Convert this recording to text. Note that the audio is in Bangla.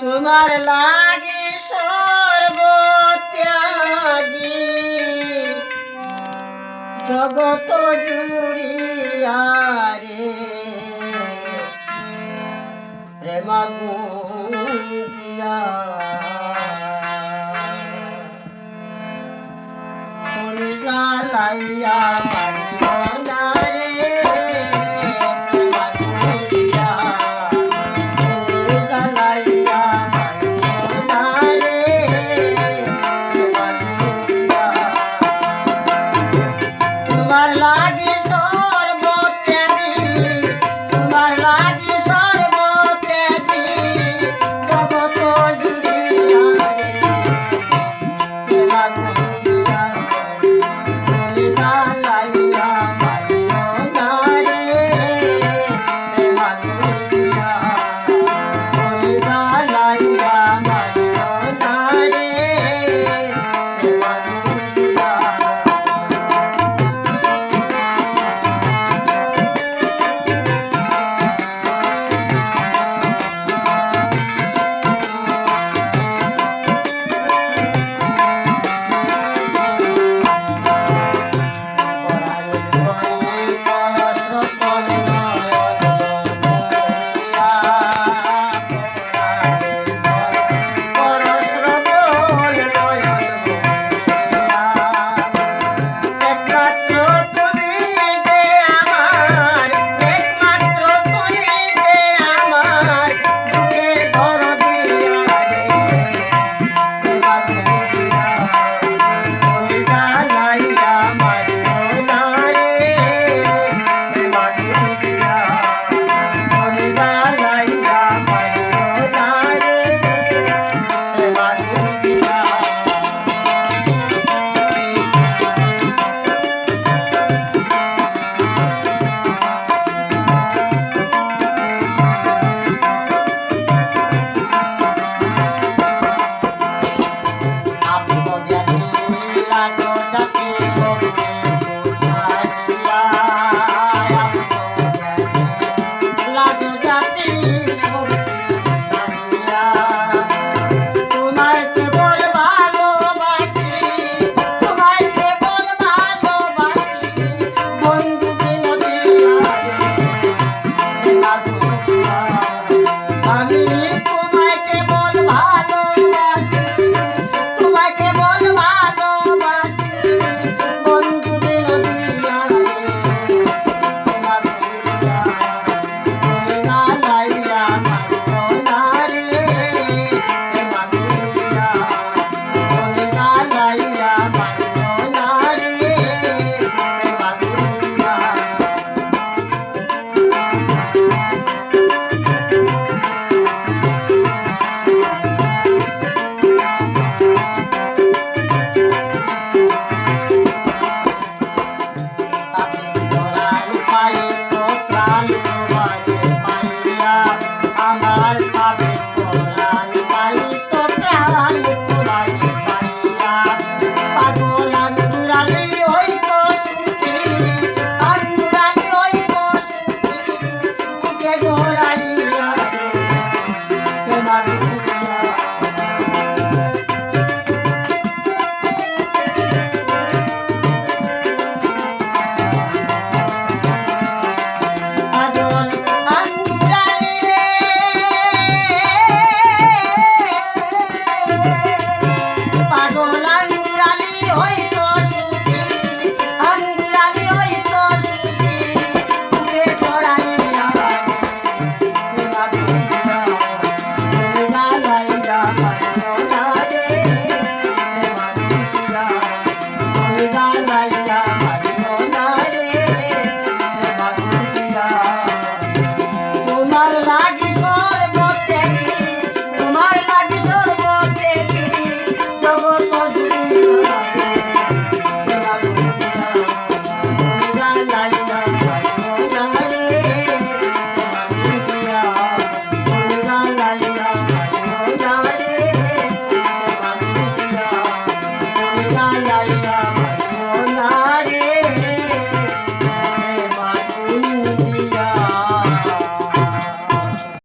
তোমার লাগে সর্বত্যাগী জগত জুড়িয়ারে প্রেম দিয়া। তুমি গালাইয়া পারে